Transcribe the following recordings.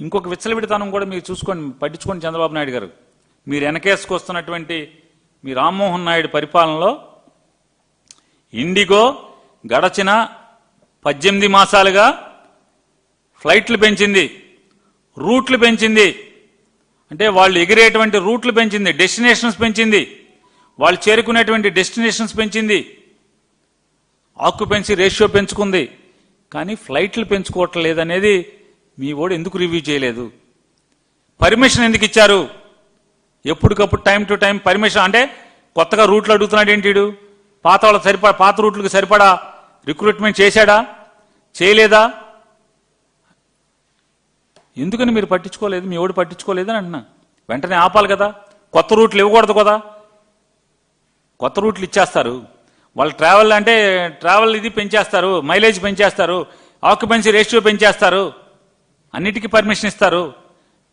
ఇంకొక విచ్చలవిడితనం కూడా మీరు చూసుకొని పట్టించుకోండి చంద్రబాబు నాయుడు గారు. మీరు వెనకేసుకొస్తున్నటువంటి మీ రామ్మోహన్ నాయుడు పరిపాలనలో ఇండిగో గడచిన పద్దెనిమిది మాసాలుగా ఫ్లైట్లు పెంచింది రూట్లు పెంచింది. అంటే వాళ్ళు ఎగిరేటువంటి రూట్లు పెంచింది డెస్టినేషన్స్ పెంచింది. వాళ్ళు చేరుకునేటువంటి డెస్టినేషన్స్ పెంచింది. ఆక్యుపెన్సీ రేషియో పెంచుకుంది. కానీ ఫ్లైట్లు పెంచుకోవట్లేదనేది మీ ఓడు ఎందుకు రివ్యూ చేయలేదు? పర్మిషన్ ఎందుకు ఇచ్చారు? ఎప్పటికప్పుడు టైం టు టైం పర్మిషన్ అంటే కొత్తగా రూట్లు అడుగుతున్నాడు ఏంటిడు పాత వాళ్ళ సరిపడా పాత రూట్లకు సరిపడా రిక్రూట్మెంట్ చేశాడా? చేయలేదా? ఎందుకని మీరు పట్టించుకోలేదు? మీ ఓడి పట్టించుకోలేదని అంటున్నా. వెంటనే ఆపాలి కదా. కొత్త రూట్లు ఇవ్వకూడదు కదా. కొత్త రూట్లు ఇచ్చేస్తారు. వాళ్ళు ట్రావెల్ అంటే ట్రావెల్ ఇది పెంచేస్తారు మైలేజ్ పెంచేస్తారు ఆక్యుపెన్సీ రేషియో పెంచేస్తారు. అన్నిటికీ పర్మిషన్ ఇస్తారు.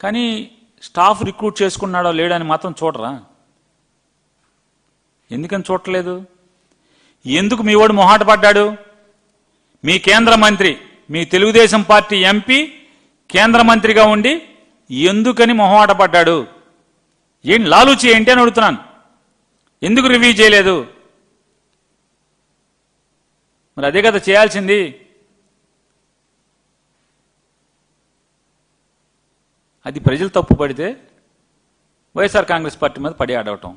కానీ స్టాఫ్ రిక్రూట్ చేసుకున్నాడో లేడని మాత్రం చూడరా? ఎందుకని చూడలేదు ఎందుకు మీ వాడు మొహాట పడ్డాడు మీ కేంద్ర మంత్రి మీ తెలుగుదేశం పార్టీ ఎంపీ కేంద్ర మంత్రిగా ఉండి ఎందుకని మొహమాట పడ్డాడు ఏం లాలూచి ఏంటి అని అడుగుతున్నాను. ఎందుకు రివ్యూ చేయలేదు? మరి అదే కదా చేయాల్సింది. అది ప్రజలు తప్పు పడితే వైఎస్ఆర్ కాంగ్రెస్ పార్టీ మీద పడి ఆడవటం